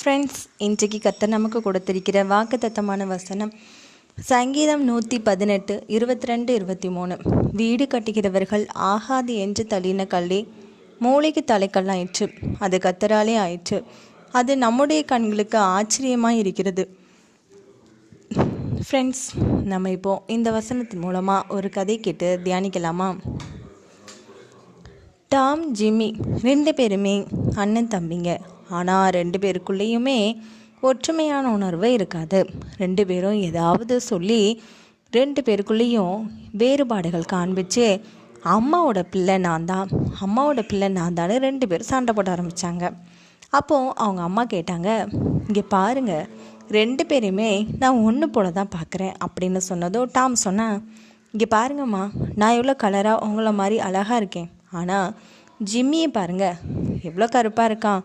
Friends இன்றைக்கு கத்த நமக்கு கொடுத்திருக்கிற வாக்குத்தத்தமான வசனம் சங்கீதம் நூற்றி பதினெட்டு இருபத்தி ரெண்டு இருபத்தி மூணு வீடு கட்டுகிறவர்கள் ஆகாது என்று தள்ளின கல்லே மூளைக்கு தலைக்கல்லாயிற்று அது கத்தராலே ஆயிற்று. அது நம்முடைய கண்களுக்கு ஆச்சரியமாக இருக்கிறது. ஃப்ரெண்ட்ஸ் நம்ம இப்போ இந்த வசனத்தின் மூலமாக ஒரு கதை கேட்டு தியானிக்கலாமா? டாம் ஜிம்மி ரெண்டு பேருமே அண்ணன் தம்பிங்க. ஆனால் ரெண்டு பேருக்குள்ளேயுமே ஒற்றுமையான உணர்வு இருக்காது. ரெண்டு பேரும் ஏதாவது சொல்லி ரெண்டு பேருக்குள்ளேயும் வேறுபாடுகள் காண்பிச்சு அம்மாவோட பிள்ளை நான் தான் அம்மாவோட பிள்ளை நான் தானே ரெண்டு பேரும் சண்டை போட ஆரம்பித்தாங்க அப்போது அவங்க அம்மா கேட்டாங்க இங்கே பாருங்கள் ரெண்டு பேரையுமே நான் ஒன்று போல தான் பார்க்குறேன் அப்படின்னு சொன்னதோ டாம் சொன்னேன் இங்கே பாருங்கம்மா நான் எவ்வளோ கலராக உங்களை மாதிரி அழகாக இருக்கேன். ஆனால் ஜிம்மியை பாருங்கள் எவ்வளோ கருப்பாக இருக்கான்.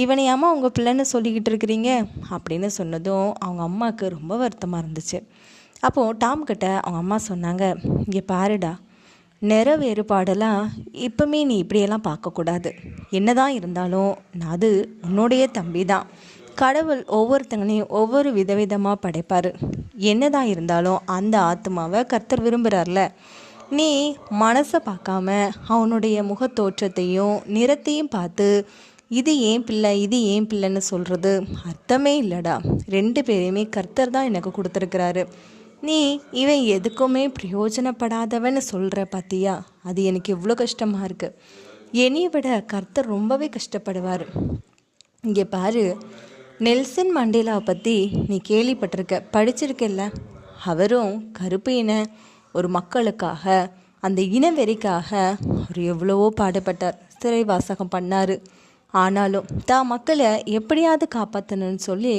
இவனையாமா உங்கள் பிள்ளைன்னு சொல்லிக்கிட்டு இருக்கிறீங்க? அப்படின்னு சொன்னதும் அவங்க அம்மாவுக்கு ரொம்ப வருத்தமாக இருந்துச்சு. அப்போது டாம் கிட்ட அவங்க அம்மா சொன்னாங்க இங்கே பாருடா நிற வேறுபாடெல்லாம் இப்போமே நீ இப்படியெல்லாம் பார்க்கக்கூடாது. என்னதான் இருந்தாலும் அது உன்னுடைய தம்பி தான் கடவுள் ஒவ்வொருத்தங்களையும் ஒவ்வொரு விதவிதமாக படைப்பார். என்னதான் இருந்தாலும் அந்த ஆத்மாவை கர்த்தர் விரும்புகிறார்ல நீ மனசை பார்க்காம அவனுடைய முகத்தோற்றத்தையும் நிறத்தையும் பார்த்து இது ஏன் பிள்ளை? இது ஏன் பிள்ளைன்னு சொல்கிறது அர்த்தமே இல்லைடா. ரெண்டு பேரையுமே கர்த்தர் தான் எனக்கு கொடுத்துருக்கிறாரு. நீ இவன் எதுக்குமே பிரயோஜனப்படாதவன்னு சொல்கிற பார்த்தியா அது எனக்கு எவ்வளோ கஷ்டமாக இருக்குது என்னையை விட கர்த்தர் ரொம்பவே கஷ்டப்படுவார். இங்கே பாரு நெல்சன் மண்டேலாவை பற்றி நீ கேள்விப்பட்டிருக்க படிச்சிருக்கல்ல? அவரும் கருப்பு இன ஒரு மக்களுக்காக அந்த இனவெறிக்காக அவர் எவ்வளவோ பாடுபட்டார். சிறைவாசகம் பண்ணார். ஆனாலும் தான் மக்களை எப்படியாவது காப்பாற்றணும்னு சொல்லி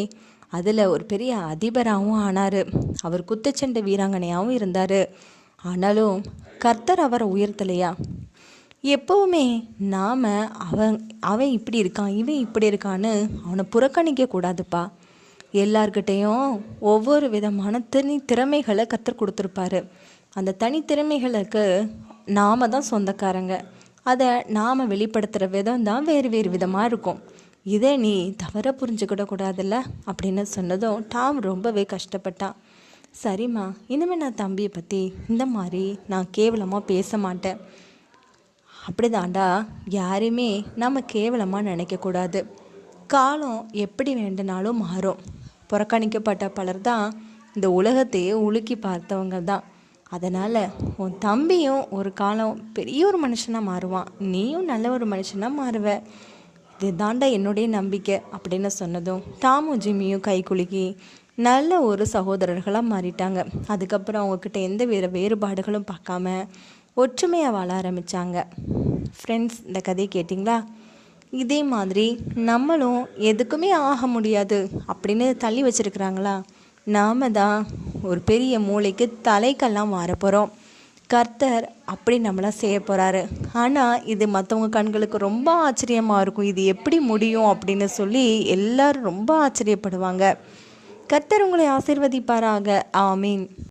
அதில் ஒரு பெரிய அதிபராகவும் ஆனார். அவர் குத்துச்சண்டை வீராங்கனையாகவும் இருந்தார். ஆனாலும் கர்த்தர் அவரை உயர்த்தலையா? எப்போவுமே நாம் அவன் அவன் இப்படி இருக்கான் இவன் இப்படி இருக்கான்னு அவனை புறக்கணிக்க கூடாதுப்பா. எல்லார்கிட்டேயும் ஒவ்வொரு விதமான தனி திறமைகளை கற்றுக் கொடுத்துருப்பாரு. அந்த தனித்திறமைகளுக்கு நாம தான் சொந்தக்காரங்க. அதை நாம் வெளிப்படுத்துகிற விதம் தான் வேறு வேறு விதமாக இருக்கும். இதே நீ தவற புரிஞ்சுக்கிடக்கூடாதுல்ல அப்படின்னு சொன்னதும் டாம் ரொம்பவே கஷ்டப்பட்டான் சரிம்மா இனிமேல் நான் தம்பியை பற்றி இந்த மாதிரி நான் கேவலமாக பேச மாட்டேன். அப்படிதாண்டா யாரையுமே நம்ம கேவலமாக நினைக்கக்கூடாது காலம் எப்படி வேண்டுனாலும் மாறும். புறக்கணிக்கப்பட்ட பலர் தான் இந்த உலகத்தையே உலுக்கி பார்த்தவங்க தான். அதனால் உன் தம்பியும் ஒரு காலம் பெரிய ஒரு மனுஷனாக மாறுவான். நீயும் நல்ல ஒரு மனுஷனாக மாறுவ. இது தாண்டா என்னுடைய நம்பிக்கை அப்படின்னு சொன்னதும் டாமும் ஜிம்மியும் கை குலுக்கி நல்ல ஒரு சகோதரர்களாக மாறிட்டாங்க. அதுக்கப்புறம் அவங்கக்கிட்ட எந்த வேறு வேறுபாடுகளும் பார்க்காம ஒற்றுமையாக வாழ ஆரம்பித்தாங்க ஃப்ரெண்ட்ஸ் இந்த கதையை கேட்டிங்களா? இதே மாதிரி நம்மளும் எதுக்குமே ஆக முடியாது அப்படின்னு தள்ளி வச்சுருக்குறாங்களா? நாம் தான் ஒரு பெரிய மூளைக்கு தலைக்கெல்லாம் வரப்போகிறோம் கர்த்தர் அப்படி நம்மளாம் செய்ய போகிறாரு ஆனால் இது மற்றவங்க கண்களுக்கு ரொம்ப ஆச்சரியமாக இருக்கும். இது எப்படி முடியும் அப்படின்னு சொல்லி எல்லாரும் ரொம்ப ஆச்சரியப்படுவாங்க. கர்த்தர் உங்களை ஆசிர்வதிப்பாராக. ஆமீன்.